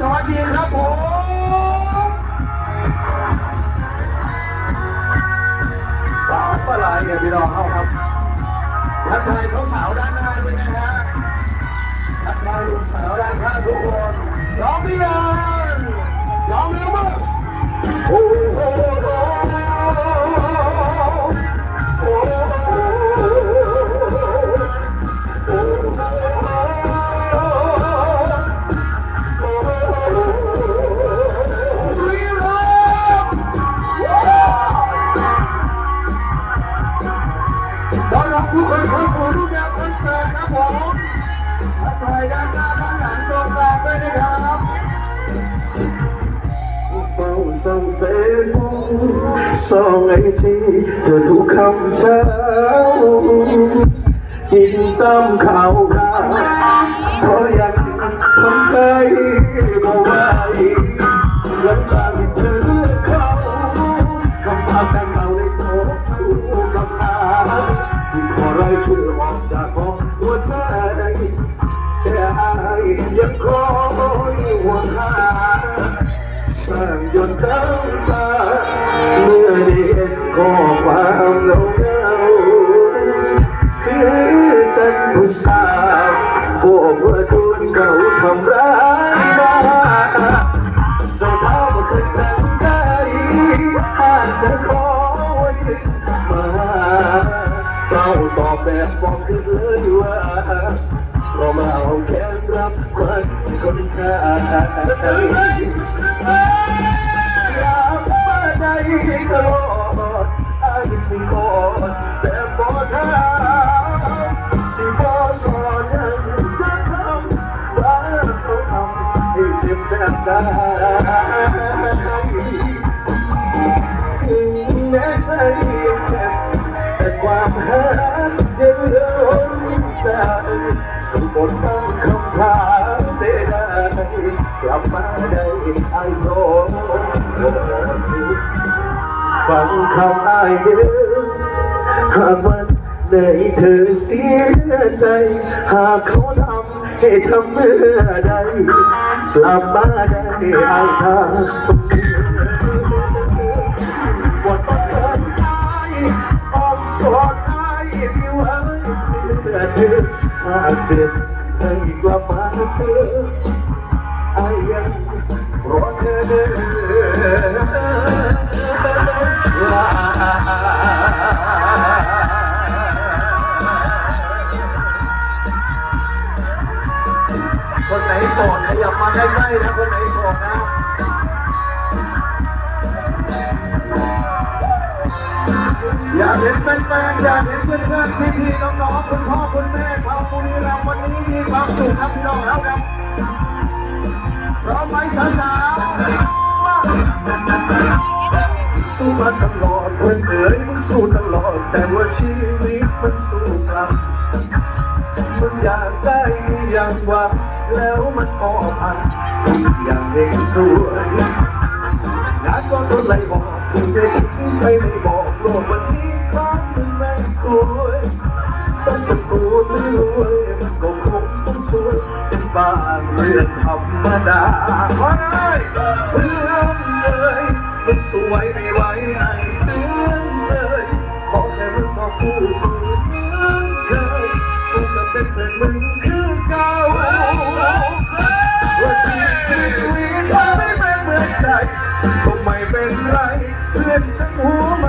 สวัสดีครับผม แบบคอนเสินครับผมทักทายด้านหน้าด้านหลังตัวสอบด้วยนะครับเฝ้าส่งเฟซบุ๊กส่องไอจีเธอทุกคำเช้ายินตามข่าวคราวเพราะยังทำใจบ่ไหวหลังจากางยนต์น้ำตาเมื่อได้เห็นข้อความเงาเงาคือฉันผู้สาวบอกว่าโดนเขาทำร้ายมาเจ้าเท้ามาเคยจำได้หากจะขอวันหนึ่งมาเฝ้าตอบแบบบอกคือเลยว่าเรามาเอาแขนรับควันคนข้า อยากมาได้ตลอดไอ้สิขอแต่บ่ทำสิบ่สอนยังจะทำว่าเขาทำให้จบแบบใดถึงแม้ใจยังเจ็บแต่ความหักยังเหลือล้นใจสมบูรณ์ ไอ้โลฟังคำอ้ายเดิมหากวันไหนเธอเสียใจ หากเขาทำให้ทำเมื่อใดกลับมาได้ไอ้ทางสมเด็จว่าต้องเกิดตายออมกอดตายที่ไว้เพื่อเธอมาเจ็บให้กลับมาเธอไอ้ยัง คนไหนโสดขยับมาใกล้ๆนะคนไหนโสดนะอยากเห็นแฟนๆอยากเห็นเพื่อนๆพี่ๆน้องๆคุณพ่อคุณแม่ชาวบุรีรัมย์วันนี้มีความสุขครับพี่น้องครับ มาตลอดเพื่อนเอ๋ยมึงสู้ตลอด แต่ว่าชีวิตมันสู้กลับมึงอยากได้มีอย่างหวังแล้วมันก็พันทุกอย่างเองสวยงานก็โดนไล่บอกถึงได้ทิ้งไปไม่บอกโลกวันนี้ของมึงไม่สวยต้องเป็นกูไม่รวยมันก็คงต้องสวยเป็นบ้านเรือนธรรมดาเพ มึงสวยไม่ไหวไอ้เพื่อนเลยขอแค่มึงบอกกูกเหมือนเคยกูจะเป็นเพื่อนมึงคือเก่าว่าที่ชีวิตไม่เป็นเหมือนใจก็ไม่เป็นไรเพื่อนฉันหัว